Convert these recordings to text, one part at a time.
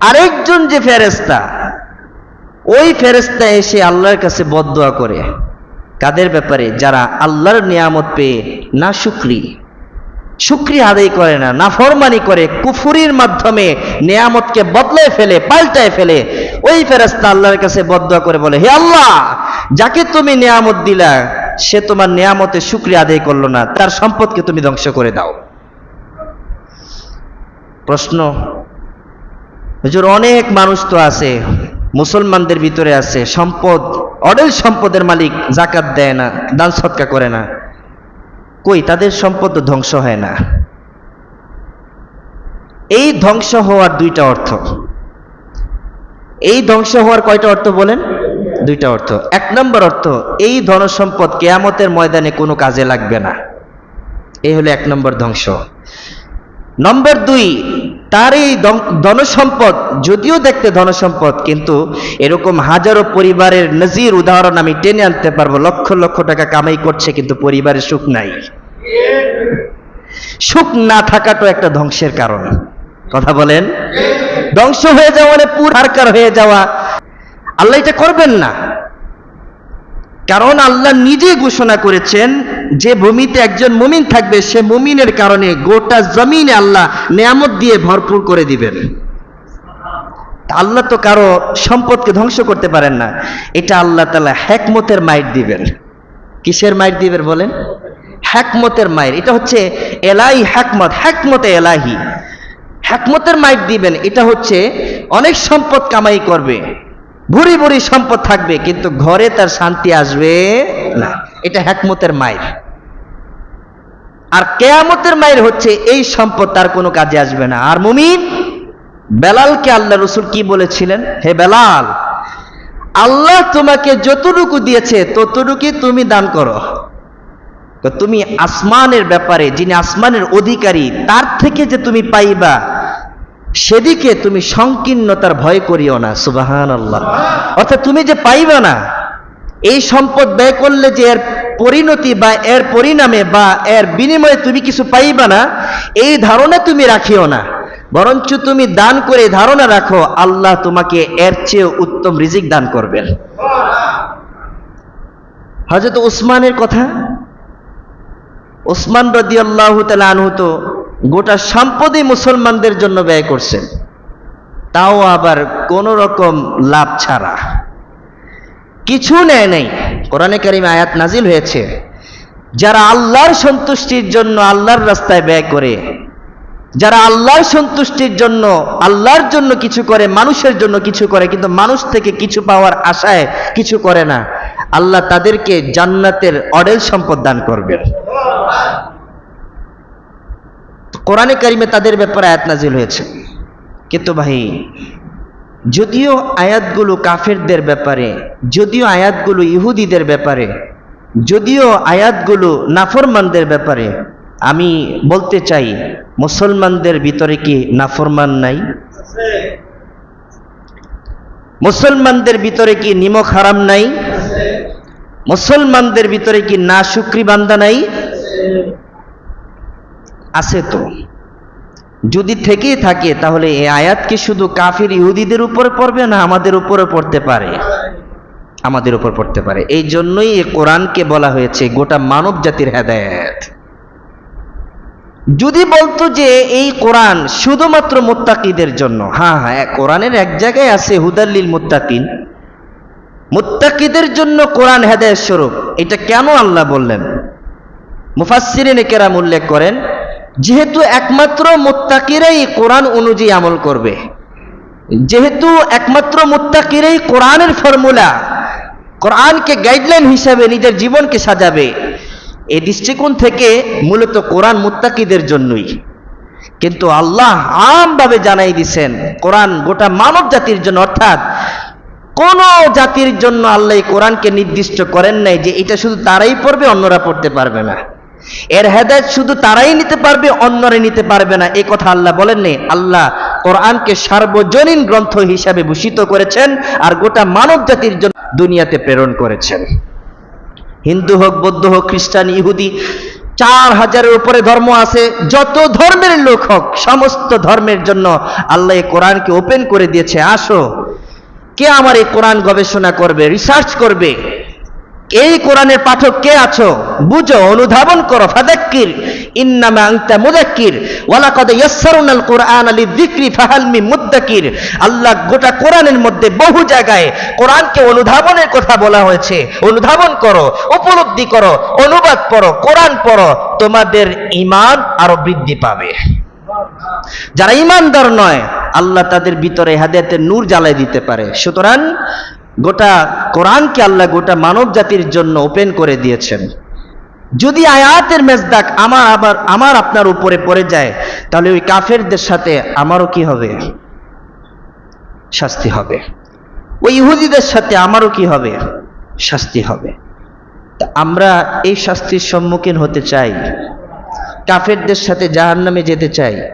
আরেকজন যে ফেরেস্তা ওই ফেরেস্তা এসে আল্লাহর কাছে বদদোয়া করে। কাদের ব্যাপারে? যারা আল্লাহর নিয়ামত পেয়ে না শুক্রি শুক্রি আদায় করে না নাফরমানি করে, কুফুরির মাধ্যমে নিয়ামতকে বদলায় ফেলে, পাল্টায় ফেলে, ওই ফেরেস্তা আল্লাহর কাছে বদদোয়া করে বলে, হে আল্লাহ, যাকে তুমি নিয়ামত দিলা, সে তোমার নিয়ামতের শুক্রি আদায় করল না, তার সম্পদকে তুমি ধ্বংস করে দাও। প্রশ্ন হুজুর, অনেক মানুষ তো আছে, মুসলমানদের ভিতরে আছে, সম্পদ, অডেল সম্পদের মালিক জাকাত দেয় না, দান সৎকা করে না। কই, তাদের সম্পদ ধ্বংস হয় না। এই ধ্বংস হওয়ার দুইটা অর্থ। এই ধ্বংস হওয়ার কয়টা অর্থ বলেন? দুইটা অর্থ। এক নম্বর অর্থ, এই ধনসম্পদ কেয়ামতের ময়দানে কোনো কাজে লাগবে না। এই হলো এক নম্বর ধ্বংস। নম্বর দুই তার এই ধন- ধনসম্পদ, যদিও দেখতে ধনসম্পদ, কিন্তু এরকম হাজারো পরিবারের নজির উদাহরণ আমি টেনে আনতে পারব। লক্ষ লক্ষ টাকা কামাই করছে, কিন্তু পরিবারে সুখ নাই। সুখ না থাকাটাও একটা ধ্বংসের কারণ। কথা বলেন? ধ্বংস হয়ে যাওয়া মানে পুর হারকার হয়ে যাওয়া। আল্লাহ এটা করবেন না। কারণ আল্লাহ নিজে ঘোষণা করেছেন যে ভূমিতে একজন মুমিন থাকবে, সে মুমিনের কারণে গোটা জমিনে আল্লাহ নেয়ামত দিয়ে ভরপুর করে দিবেন। আল্লাহ তো কারও সম্পদকে ধ্বংস করতে পারেন না। এটা আল্লাহ তালা হ্যাকমতের মাইট দিবেন। কিসের মাইট দিবেন বলেন? হ্যাকমতের মায়ের এটা হচ্ছে এলাহি হ্যাকমত হ্যাকমতে এলাহি। হ্যাকমতের মাইট দিবেন। এটা হচ্ছে অনেক সম্পদ কামাই করবে। ভুরি ভুরি সম্পদ থাকবে, কিন্তু ঘরে তার শান্তি আসবে না। এটা হ্যাকমতের মায়ের আর কেয়ামতের মায়ের হচ্ছে এই সম্পদ তার কোনো কাজে আসবে না। আর মুমিন, বেলালকে আল্লাহ রসুল কি বলেছিলেন? হে বেলাল, আল্লাহ তোমাকে যতটুকু দিয়েছে ততটুকুই তুমি দান করো। তুমি আসমানের ব্যাপারে, যিনি আসমানের অধিকারী, তার থেকে যে তুমি পাইবা সেদিকে তুমি সংকীর্ণতার ভয় করিও না সুবাহান আল্লাহ অর্থাৎ তুমি যে পাইবা না, এই সম্পদ ব্যয় করলে যে এর পরিণতি বা এর পরিণামে বা এর বিনিময়ে তুমি কিছু পাইবা না, এই ধারণা তুমি রাখিও না। বরঞ্চ তুমি দান করে ধারণা রাখো, আল্লাহ তোমাকে এর চেয়ে উত্তম রিজিক দান করবেন। হজরত উসমানের কথা? ওসমান রদি আল্লাহ আনহু তো গোটা সম্পদই মুসলমানদের জন্য ব্যয় করছেন তাও আবার কোন রকম লাভ ছাড়া। কিছু নেয় নাই। কোরআনে কারিমে আয়াত নাজিল হয়েছে, যারা আল্লাহর সন্তুষ্টির জন্য আল্লাহর রাস্তায় ব্যয় করে, যারা আল্লাহর সন্তুষ্টির জন্য, আল্লাহর জন্য কিছু করে, মানুষের জন্য কিছু করে, কিন্তু মানুষ থেকে কিছু পাওয়ার আশায় কিছু করে না, আল্লাহ তাদেরকে জান্নাতের অডেল সম্পদ দান করবেন। কোরআনে কারিমে তাদের ব্যাপারে আয়াত নাজিল হয়েছে। কিন্তু ভাই, যদিও আয়াতগুলো কাফেরদের ব্যাপারে, যদিও আয়াতগুলো ইহুদিদের ব্যাপারে, যদিও আয়াতগুলো নাফরমানদের ব্যাপারে, আমি বলতে চাই, মুসলমানদের ভিতরে কি নাফরমান নাই? মুসলমানদের ভিতরে কি নিমক হারাম নাই? মুসলমানদের ভিতরে কি না শুক্রি বান্দা নাই? আছে তো। যদি থেকেই থাকে, তাহলে এই আয়াত কি শুধু কাফির ইহুদিদের উপরে পড়বে না আমাদের উপরে পড়তে পারে? আমাদের উপর পড়তে পারে। এই জন্যই এ কোরআনকে বলা হয়েছে গোটা মানব জাতির হেদায়েত। যদি বলতো যে এই কোরআন শুধুমাত্র মুত্তাকিদের জন্য হ্যাঁ হ্যাঁ কোরআনের এক জায়গায় আছে হুদাল্লিল মুত্তাকিন। মুত্তাকিদের জন্য কোরআন হেদায়েত স্বরূপ। এটা কেন আল্লাহ বললেন? মুফাসসিরিন কেরাম উল্লেখ করেন যেহেতু একমাত্র মুত্তাকিরাই কোরআন অনুযায়ী আমল করবে, যেহেতু একমাত্র মুত্তাকিরাই কোরআনের ফর্মুলা, কোরআনকে গাইডলাইন হিসাবে নিজের জীবনকে সাজাবে এই দৃষ্টিকোণ থেকে মূলত কোরআন মুত্তাকিদের জন্যই। কিন্তু আল্লাহ আমভাবে জানাই দিছেন, কোরআন গোটা মানব জাতির জন্য, অর্থাৎ কোন জাতির জন্য আল্লাহ কোরআনকে নির্দিষ্ট করেন নাই যে এটা শুধু তারাই পড়বে, অন্যরা পড়তে পারবে না। এর হেদায়ত শুধু তারাই নিতে পারবে, অন্যরা নিতে পারবে না। এই কথা আল্লাহ বলেননি। আল্লাহ কোরআনকে সার্বজনীন গ্রন্থ হিসাবে ভূষিত করেছেন আর গোটা মানব জাতির জন্য দুনিয়াতে প্রেরণ করেছেন। হিন্দু হোক, বৌদ্ধ হোক, খ্রিস্টান, ইহুদি, চার হাজারের উপরে ধর্ম আছে। যত ধর্মের লোক হোক, সমস্ত ধর্মের জন্য আল্লাহ এই কোরআনকে ওপেন করে দিয়েছে। আসো, কে আমার এই কোরআন গবেষণা করবে, রিসার্চ করবে? এই কোরআনের পাঠক কে আছো? বুঝো, অনুধাবন করো, ফাদাক্কির। ইন্নামা আনতা মুদাক্কির। ওয়ালাকাদ ইয়াসসারুনাল কোরআন লিযিকরি ফাহাল মিন মুদ্দাকির আল্লাহ গোটা কোরআনের মধ্যে বহু জায়গায় কোরআনকে অনুধাবনের কথা বলা হয়েছে। অনুধাবন করো, উপলব্ধি করো, অনুবাদ পড়ো, কোরআন পড়ো, তোমাদের ঈমান আরও বৃদ্ধি পাবে। যারা ইমানদার নয়, আল্লাহ তাদের ভিতরে হাদিয়াতের নূর জ্বালাই দিতে পারে। সুতরাং গোটা কোরআনকে আল্লাহ গোটা মানব জাতির জন্য ওপেন করে দিয়েছেন। যদি আয়াতের মেজদাক আমার আবার, আমার আপনার উপরে পড়ে যায়, তাহলে ওই কাফেরদের সাথে আমারও কি হবে? শাস্তি হবে। ওই ইহুদিদের সাথে আমারও কি হবে? শাস্তি হবে। তা আমরা এই শাস্তির সম্মুখীন হতে চাই। কাফেরদের সাথে জাহান্নামে যেতে চাই।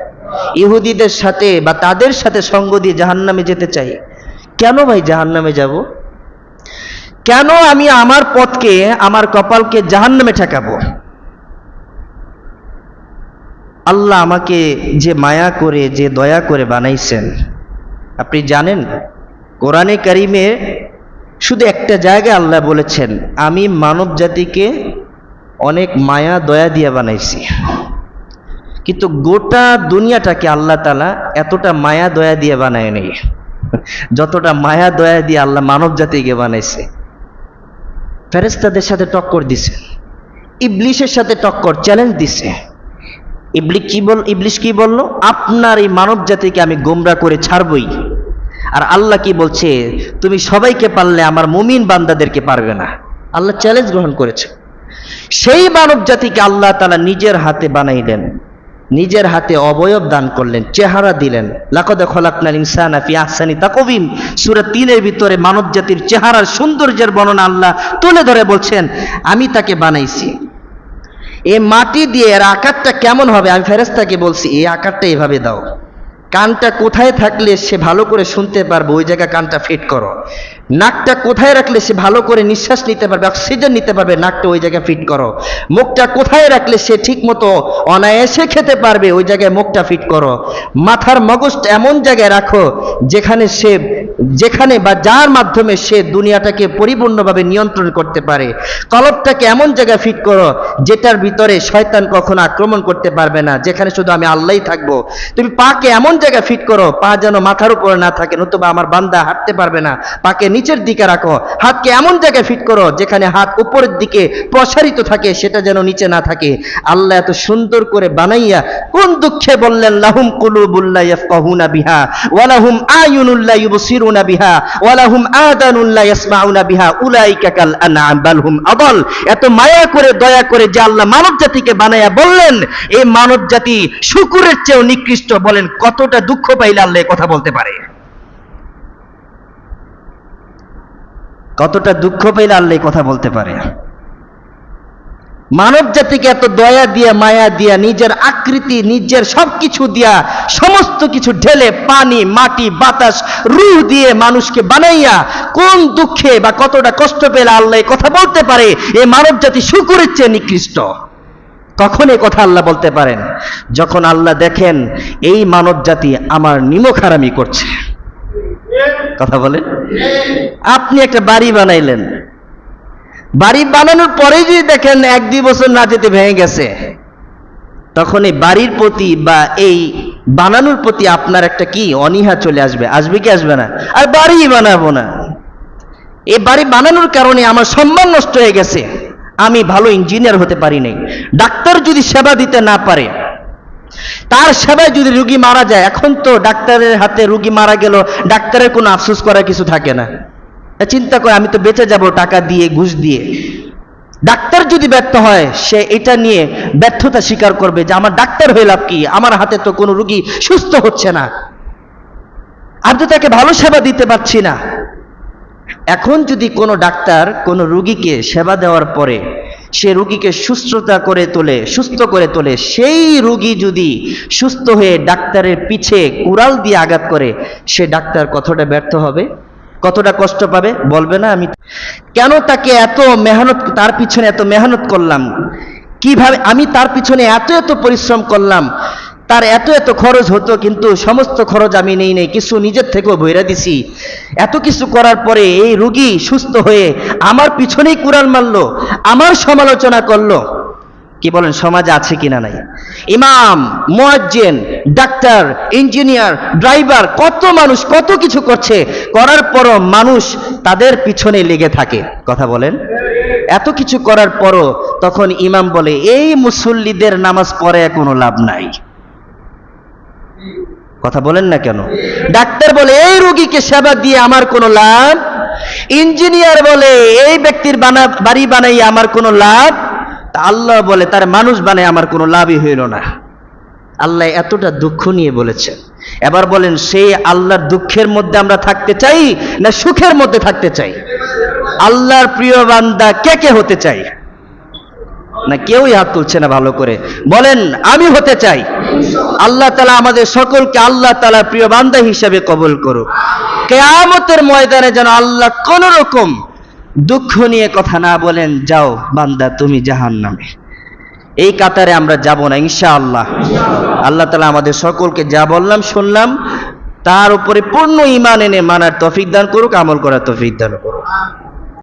ইহুদিদের সাথে বা তাদের সাথে সঙ্গ দিয়ে জাহান্নামে যেতে চাই। কেন ভাই জাহান্নামে যাব? কেন আমি আমার পথকে, আমার কপালকে জাহান্নামে ঠেকাবো? আল্লাহ আমাকে যে মায়া করে, যে দয়া করে বানাইছেন, আপনি জানেন? কোরআনে কারিমে শুধু একটা জায়গায় আল্লাহ বলেছেন, আমি মানব জাতিকে অনেক মায়া, দয়া দিয়ে বানাইছি। কিন্তু গোটা দুনিয়াটাকে আল্লাহ তালা এতটা মায়া, দয়া দিয়ে বানায় নেই। যতটা মায়া, দয়া দিয়ে আল্লাহ মানব জাতিকে বানাইছে। ফেরেস্তাদের সাথে টক্কর দিছে। ইবলিশের সাথে টক্কর চ্যালেঞ্জ দিছে। ইবলি কি বল, ইবলিশ কি বলল? আপনার এই মানব জাতিকে আমি গোমরা করে ছাড়বই। আর আল্লাহ কি বলছে? তুমি সবাইকে পারলে আমার মুমিন বান্দাদেরকে পারবে না। আল্লাহ চ্যালেঞ্জ গ্রহণ করেছে। সেই মানব জাতিকে আল্লাহ তালা নিজের হাতে বানাইলেন নিজের হাতে অবয়ব দান করলেন, চেহারা দিলেন। লাকদ খলাকনাল ইনসানা ফি আহসানি তাকবিম সূরা 3 এর ভিতরে মানব জাতির চেহারার সৌন্দর্যের বর্ণনা আল্লাহ তুলে ধরে বলছেন, আমি তাকে বানাইছি। এ মাটি দিয়ে এর আকারটা কেমন হবে? আমি ফেরেস্তাকে বলছি, এই আকারটা এভাবে দাও। কানটা কোথায় থাকলে সে ভালো করে শুনতে পারবে? ওই জায়গায় কানটা ফিট করো। নাকটা কোথায় রাখলে সে ভালো করে নিঃশ্বাস নিতে পারবে, অক্সিজেন নিতে পারবে? নাকটা ওই জায়গায় ফিট করো। মুখটা কোথায় রাখলে সে ঠিক মতো অনায়াসে খেতে পারবে, ওই জায়গায় মুখটা ফিট করো। মাথার মগজটা এমন জায়গায় রাখো যেখানে সে, যেখানে বা যার মাধ্যমে সে দুনিয়াটাকে পরিপূর্ণভাবে নিয়ন্ত্রণ করতে পারে। কলবটাকে এমন জায়গায় ফিট করো যেটার ভিতরে শয়তান কখনো আক্রমণ করতে পারবে না, যেখানে শুধু আমি আল্লাহই থাকব। তুমি পাকে এমন জায়গায় ফিট করো, পা যেন মাথার উপরে না থাকে, নতুবা আমার বান্দা হাঁটতে পারবে না, পাকে নিচের দিকে রাখো। হাতকে এমন জায়গায় ফিট করো যেখানে হাত উপরের দিকে প্রসারিত থাকে, সেটা যেন নিচে না থাকে। আল্লাহ এত সুন্দর করে বানাইয়া কোন দুঃখে বললেন, লাহুম কুলুবুল্লাহ বিহা ওয়ালাহুম আয়ুনুল্লাহ ইউবসিরুনা বিহা ওয়ালাহুম আদানুল্লাহ ইয়াসমাউনা বিহা, উলাইকা কাল আনআম, বাল হুম আদাল। এত মায়া করে, দয়া করে যে আল্লাহ মানব জাতিকে বানাইয়া বললেন, এই মানব জাতি শুকুরের চেয়েও নিকৃষ্ট। বলেন, কতটা দুঃখ পাইলে আল্লাহ কথা বলতে পারে? কতটা দুঃখ পাইলে আল্লাহ কথা বলতে পারে। মানব জাতিকে এত দয়া দিয়া, মায়া দিয়া, নিজের আকৃতি, নিজের সবকিছু দিয়া, সমস্ত কিছু ঢেলে পানি, মাটি, বাতাস, রুহ দিয়ে মানুষকে বানাইয়া কোন দুঃখে বা কতটা কষ্ট পেলে আল্লাহ কথা বলতে পারে, এ মানব জাতি শুকুরের চেয়ে নিকৃষ্ট। কখন এই কথা আল্লাহ বলতে পারেন? যখন আল্লাহ দেখেন, এই মানব জাতি আমার নিমখারামি করছে। কথা বলেন। আপনি একটা বাড়ি বানাইলেন। বাড়ি বানানোর পরেই যদি দেখেন এক দুই বছর না যেতে ভেঙে গেছে, তখন এই বাড়ির প্রতি বা এই বানানোর প্রতি আপনার একটা কি অনীহা চলে আসবে? আসবে কি আসবে না? আর বাড়ি বানাবো না। এই বাড়ি বানানোর কারণে আমার সম্মান নষ্ট হয়ে গেছে। আমি ভালো ইঞ্জিনিয়ার হতে পারি নাই। ডাক্তার যদি সেবা দিতে না পারে তার সেবায় যদি রুগী মারা যায়, এখন তো ডাক্তারের হাতে রুগী মারা গেল, ডাক্তারের কোনো আফসোস করার কিছু থাকে না। চিন্তা করে, আমি তো বেঁচে যাব টাকা দিয়ে, ঘুষ দিয়ে। ডাক্তার যদি ব্যর্থ হয়, সে এটা নিয়ে ব্যর্থতা স্বীকার করবে যে, আমার ডাক্তার হয়ে লাভ কি? আমার হাতে তো কোনো রুগী সুস্থ হচ্ছে না। আমি তো তাকে ভালো সেবা দিতে পারছি না। এখন যদি কোনো ডাক্তার কোনো রুগীকে সেবা দেওয়ার পরে সে রুগীকে সুস্থতা করে তোলে, সুস্থ করে তোলে। সেই রুগী যদি সুস্থ হয়ে ডাক্তারের পিছে কুড়াল দিয়ে আঘাত করে, সে ডাক্তার কতটা ব্যর্থ হবে? কতটা কষ্ট পাবে? বলবে না আমি। কেন তাকে এত মেহনত, তার পিছনে এত মেহনত করলাম? কীভাবে আমি তার পিছনে এত এত পরিশ্রম করলাম? তার এত এত খরচ হতো, কিন্তু সমস্ত খরচ আমি নেই নেই, কিছু নিজের থেকেও বইরা দিছি। এত কিছু করার পরে এই রুগী সুস্থ হয়ে আমার পিছনেই কুড়াল মারলো, আমার সমালোচনা করল। কি বলেন, সমাজে আছে কিনা নাই? ইমাম, মোয়াজ্জেন, ডাক্তার, ইঞ্জিনিয়ার, ড্রাইভার, কত মানুষ কত কিছু করছে, করার পরও মানুষ তাদের পিছনে লেগে থাকে। কথা বলেন। এত কিছু করার পরও তখন ইমাম বলে, এই মুসল্লিদের নামাজ পড়ে কোনো লাভ নাই। কথা বলেন না কেন? ডাক্তার বলে, এই রোগীকে সেবা দিয়ে আমার কোনো লাভ? ইঞ্জিনিয়ার বলে, এই ব্যক্তির বাড়ি বানাই আমার কোনো লাভ? তা আল্লাহ বলে, তার মানুষ বানাই আমার কোনো লাভই হইল না। আল্লাহ এতটা দুঃখ নিয়ে বলেছেন। এবার বলেন সেই আল্লাহর দুঃখের মধ্যে আমরা থাকতে চাই না সুখের মধ্যে থাকতে চাই? আল্লাহর প্রিয় বান্দা কে কে হতে চাই? না কেউই হাত তুলছে না ভালো করে। বলেন, আমি হতে চাই। আল্লাহ তালা আমাদের সকলকে আল্লাহ তালা প্রিয় বান্দা হিসাবে কবল করুক। কেয়ামতের ময়দানে যেন আল্লাহ কোন রকম দুঃখ নিয়ে কথা না বলেন, যাও বান্দা, তুমি জাহান নামে এই কাতারে আমরা যাব না, ইনশাআল্লাহ। আল্লাহ তালা আমাদের সকলকে যা বললাম, শুনলাম, তার উপরে পূর্ণ ইমান এনে মানার তফিক দান করুক, আমল করার তফিক দান করুক।